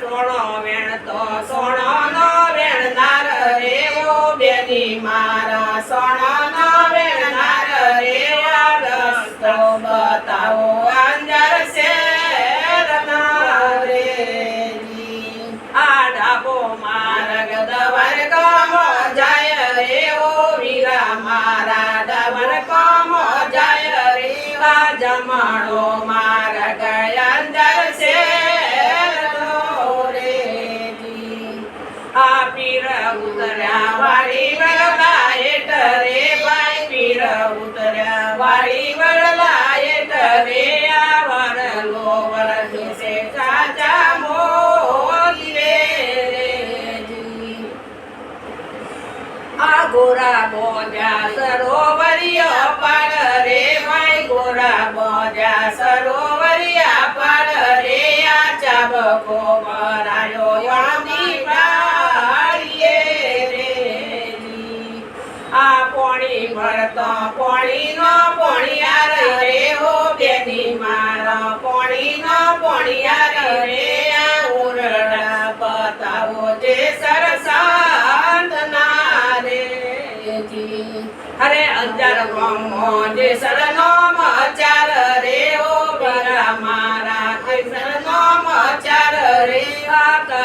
સોણો વેણ તો સોણો નો વેણનાર રે ઓ બેની મારા. આ જમાડો માર્ગ અંજર શેર રે જી આ પીર ઉતર્યા વાળી વળલા હેઠ રે ભાઈ પીર ઉતર્યા વાળી વળલા હેઠ રે આ વરલો વરસે છે સાચા મોતી પોણી ભરતો પોણી મારો. પોણી નો પોણિયાર રે આ ઉરડા બતાવો જે અરે અંજાર ગમો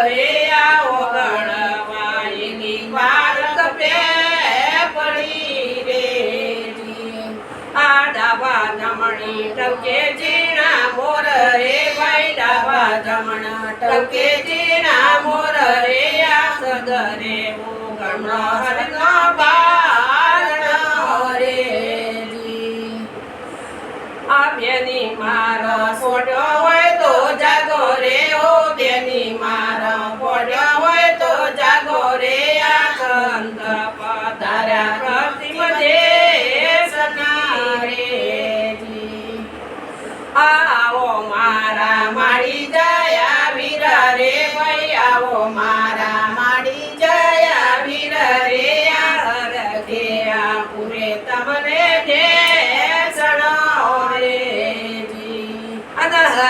સોડ રે આ ઓગણવાઈની પારક પે પડી રે આ ડાબા જમણી ટકે જીણા મોર ભાઈ ડાબા જમણા ટકે જીણા મોર રે, આ સદરે ઓગણનો હરનો બારણો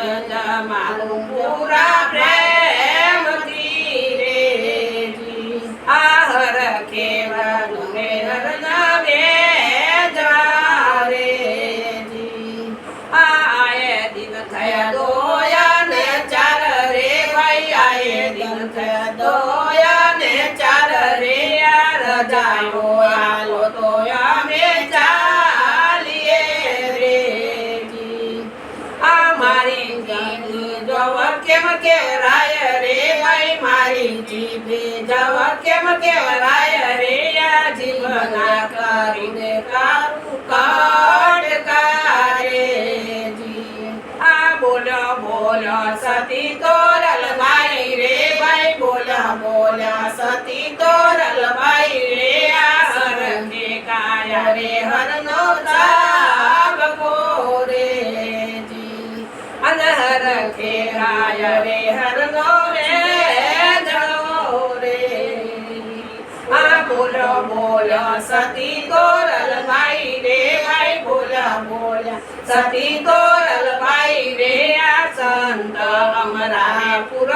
માડી જાયા વીરા રે આ સંતો ને જમાડું પૂરા પ્રેમથી રે આ હર કેવાનું રે હરના વેજા રે આ આયે દિન થયા દોયા કેમ કેવરાય રે જીવના કરીને કારું કાઢકારે જી. આ બોલો બોલો, સતી તોરલ ભાઈ રે ભાઈ, બોલો બોલો, સતી તોરલ ભાઈ રે, આ સરખે કાયા રે, હરનો તાપ રે જી. અનહર કે રાય રે, હરનો રે બોલો સતી તોરલ ભાઈ રે ભાઈ બોલો બોલો સતી તોરલ ભાઈ રે આ સંત અમરાપુર